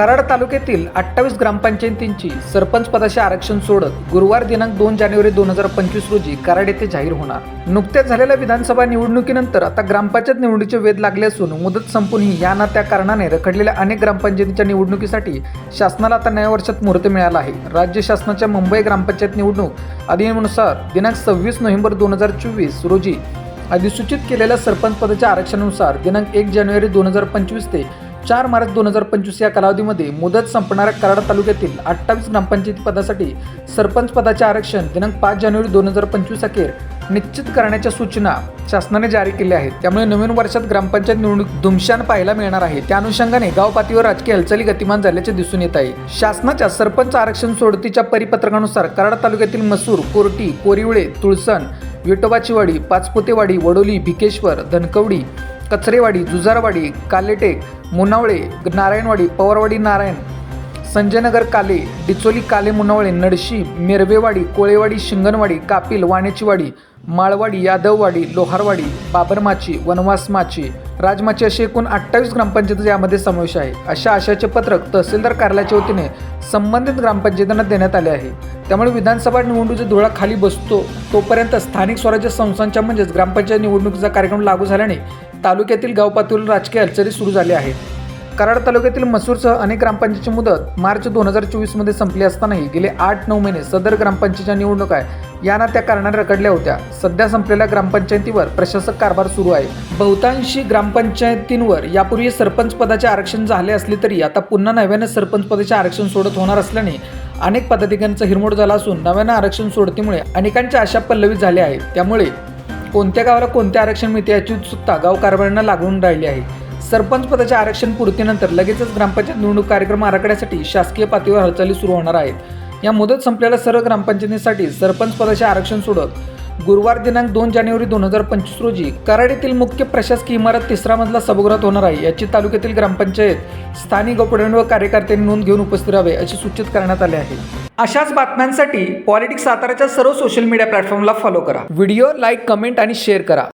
कराड तालुक्यातील अठ्ठावीस ग्रामपंचायतींची सरपंच पदाचे आरक्षण सोडत गुरुवार दिनांक दोन जानेवारी दोन हजार पंचवीस रोजी कराड येथे जाहीर होणार. नुकत्याच झालेल्या विधानसभा निवडणुकीनंतर आता ग्रामपंचायत निवडणुकीचे वेध लागले असून मुदत संपूनही या ना त्या कारणाने रखडलेल्या अनेक ग्रामपंचायतींच्या निवडणुकीसाठी शासनाला आता नव्या वर्षात मुहूर्त मिळाला आहे. राज्य शासनाच्या मुंबई ग्रामपंचायत निवडणूक अधिनियमानुसार दिनांक सव्वीस नोव्हेंबर दोन हजार चोवीस रोजी अधिसूचित केलेल्या सरपंच पदाच्या आरक्षणानुसार दिनांक एक जानेवारी दोन हजार पंचवीस ते चार मार्च दोन हजार पंचवीस या कालावधीमध्ये मुदत संपणाऱ्या कराड तालुक्यातील अठ्ठावीस ग्रामपंचायत पदासाठी सरपंच पदाचे आरक्षण दिनांक पाच जानेवारी दोन हजार पंचवीस अखेर निश्चित करण्याच्या सूचना शासनाने जारी केल्या आहेत. त्यामुळे नवीन वर्षात ग्रामपंचायत निवडणूक धुमशान पाहायला मिळणार आहे. त्या अनुषंगाने गाव पातळीवर राजकीय हालचाली गतिमान झाल्याचे दिसून येत आहे. शासनाच्या सरपंच आरक्षण सोडतीच्या परिपत्रकानुसार कराड तालुक्यातील मसूर कोरटी कोरिवळे तुळसण विटोबाचीवाडी पाचपोतेवाडी वडोली भिकेश्वर धनकवडी कचरेवाडी जुजारवाडी कालेटेक मुनावळे नारायणवाडी पवारवाडी नारायण. संजयनगर काले डिचोली काले मुनावळे नडशी मिरवेवाडी कोळेवाडी शिंगणवाडी कापिल वाण्याचीवाडी माळवाडी यादववाडी लोहारवाडी बाबरमाची वनवासमाची राजमाची अशी एकूण अठ्ठावीस ग्रामपंचायती यामध्ये समावेश आहे. अशा आशयाचे पत्रक तहसीलदार कार्यालयाच्या वतीने संबंधित ग्रामपंचायतींना देण्यात आले आहे. त्यामुळे विधानसभा निवडणुकीचा धुळा खाली बसतो तोपर्यंत स्थानिक स्वराज्य संस्थांच्या म्हणजेच ग्रामपंचायत निवडणुकीचा कार्यक्रम लागू झाल्याने तालुक्यातील गावपातळीवर राजकीय अडचणी सुरू झाल्या आहेत. कराड तालुक्यातील मसूरसह अनेक ग्रामपंचायतीची मुदत मार्च दोन हजार चोवीसमध्ये संपली असतानाही गेले आठ नऊ महिने सदर ग्रामपंचायतीच्या निवडणुका यांना त्या कारणाने रखडल्या होत्या. सध्या संपलेल्या ग्रामपंचायतीवर प्रशासक कारभार सुरू आहे. बहुतांशी ग्रामपंचायतींवर यापूर्वी सरपंच पदाचे आरक्षण झाले असले तरी आता पुन्हा नव्याने सरपंच पदाचे आरक्षण सोडत होणार असल्याने अनेक पदाधिकाऱ्यांचा हिरमोड झाला असून नव्यानं आरक्षण सोडतीमुळे अनेकांच्या आशा पल्लवी झाल्या आहेत. त्यामुळे कोणत्या गावाला कोणते आरक्षण मिळते याची उत्सुकता गाव कारभाऱ्यांना लागून राहिली आहे. सरपंच पदाच्या आरक्षण पूर्तीनंतर लगेचच ग्रामपंचायत निवडणूक कार्यक्रम आराखड्यासाठी शासकीय पातळीवर हालचाली सुरू होणार आहेत. या मुदत संपलेल्या सर्व ग्रामपंचायतीसाठी सरपंच पदाचे आरक्षण सोडत गुरुवार दिनांक दोन जानेवारी दोन हजार पंचवीस रोजी कराड येथील मुख्य प्रशासकीय इमारत तिसरा मजला सभागृहात होणार आहे. याची तालुक्यातील ग्रामपंचायत स्थानिक गोपडण व कार्यकर्त्यांनी नोंद घेऊन उपस्थित राहावे असे सूचित करण्यात आले आहे. अशाच बातम्यांसाठी पॉलिटिक्स साताराच्या सर्व सोशल मीडिया प्लॅटफॉर्मला फॉलो करा. व्हिडिओ लाईक कमेंट आणि शेअर करा.